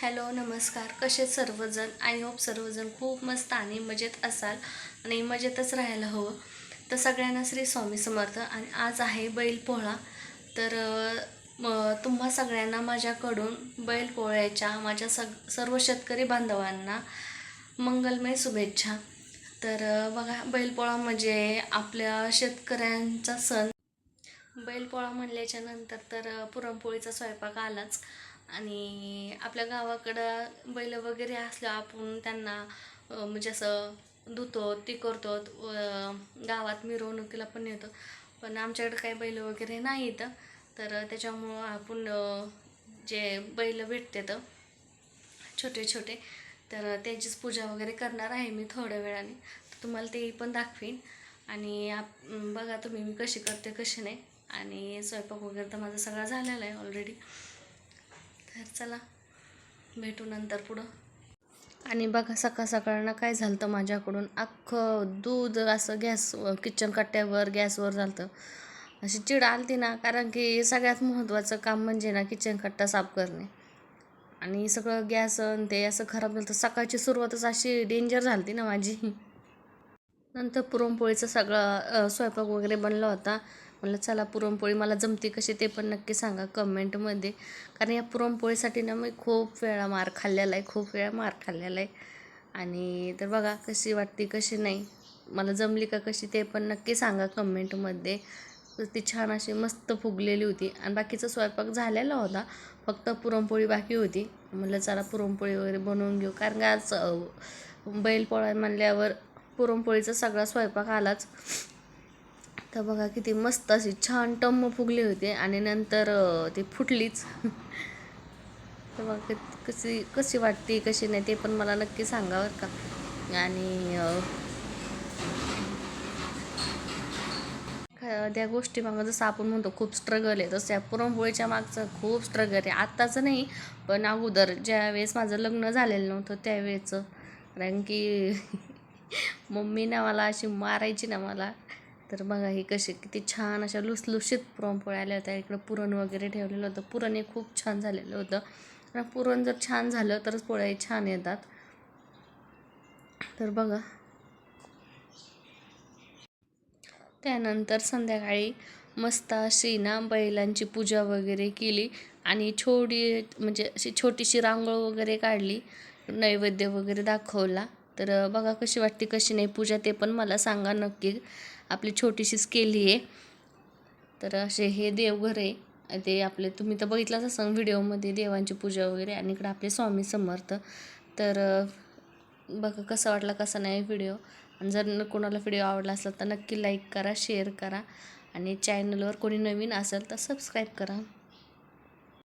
Hello नमस्कार. कसे सर्वजण? आय होप सर्वजण खूप मस्त आणि मजेत असाल आणि मजेतच राहायला हवं. तर सगळ्यांना श्री स्वामी समर्थ. आणि आज आहे बैलपोळा. तर तुम्हा सगळ्यांना माझ्याकडून बैलपोळ्याच्या माझ्या सग सर्व शेतकरी बांधवांना मंगलमय शुभेच्छा. तर बघा बैलपोळा म्हणजे आपल्या शेतकऱ्यांचा सण. बैलपोळा म्हणल्याच्या नंतर तर पुरणपोळीचा स्वयंपाक आलाच. आणि आपल्या गावाकडं बैल वगैरे असलं आपण त्यांना म्हणजे असं धुतो ती करतो गावात मिरवणुकीला पण नेतो. पण आमच्याकडे काही बैल वगैरे नाही तर त्याच्यामुळं आपण जे बैल भेटतात छोटे छोटे तर त्याचीच पूजा वगैरे करणार आहे मी थोड्या वेळाने. तर तुम्हाला ते पण दाखवीन. आणि आप बघा तुम्ही मी कशी करते कशी नाही. आणि स्वयंपाक वगैरे तर माझा सगळा झालेला आहे ऑलरेडी तर चला भेटू नंतर पुढं. आणि बघा सकाळ सकाळनं काय झालं होतं माझ्याकडून. अख्खं दूध असं गॅस किचन कट्ट्यावर गॅसवर झालं होतं अशी चिड आलती ना कारण की सगळ्यात महत्त्वाचं काम म्हणजे ना किचन कट्टा साफ करणे. आणि सगळं गॅस आणि ते असं खराब झालं होतं सकाळची सुरुवातच अशी डेंजर झाली होती ना माझी. नंतर पुरणपोळीचं सगळं स्वयंपाक वगैरे बनला होता. म्हणलं चला पुरणपोळी मला जमते कशी ते पण नक्की सांगा कमेंटमध्ये. कारण या पुरणपोळीसाठी ना मी खूप वेळा मार खाल्लेला आहे खूप वेळा मार खाल्लेला आहे. आणि तर बघा कशी वाटते कशी नाही मला जमली का कशी ते पण नक्की सांगा कमेंटमध्ये. तर ती छान अशी मस्त फुगलेली होती. आणि बाकीचा स्वयंपाक झालेला होता फक्त पुरणपोळी बाकी होती. म्हटलं चला पुरणपोळी वगैरे बनवून घेऊ. कारण का आज बैलपोळा म्हणल्यावर पुरणपोळीचा सगळा स्वयंपाक आलाच. तर बघा किती मस्त अशी छान टम्म फुगली होते आणि नंतर ती फुटलीच. तर बघा कशी कशी वाटते कशी नाही ते पण मला नक्की सांगा बरं का. आणि त्या गोष्टी मागं जसं आपण म्हणतो खूप स्ट्रगल आहे तसं या पुरणपोळीच्या मागचं खूप स्ट्रगल आहे. आत्ताचं नाही पण अगोदर ज्या वेळेस माझं लग्न झालेलं नव्हतं त्यावेळेचं. कारण की मम्मी ना मला अशी मारायची ना मला. तर बघा ही कशी किती छान अशा लुसलुशीत पुरणपोळ्या आल्या होत्या. इकडं पुरण वगैरे ठेवलेलं होतं. पुरण हे खूप छान झालेलं होतं. कारण पुरण जर छान झालं तरच पोळ्या छान येतात. तर बघा. त्यानंतर संध्याकाळी मस्त अशी ना बैलांची पूजा वगैरे केली आणि छोटी म्हणजे अशी छोटीशी रांगोळ वगैरे काढली. नैवेद्य वगैरे दाखवला. तर बघा कशी वाटते कशी नाही. पूजा ते पण मला सांगा नक्की. आपली छोटीशीच केली आहे. तर असे हे देवघर आहे. ते आपले तुम्ही तर बघितलंच असं व्हिडिओमध्ये देवांची पूजा वगैरे आणि इकडे आपले स्वामी समर्थ. तर बघा कसा वाटला कसा नाही व्हिडिओ. आणि जर न- कोणाला व्हिडिओ आवडला असेल तर नक्की लाईक करा शेअर करा. आणि चॅनलवर कोणी नवीन असेल तर सबस्क्राईब करा.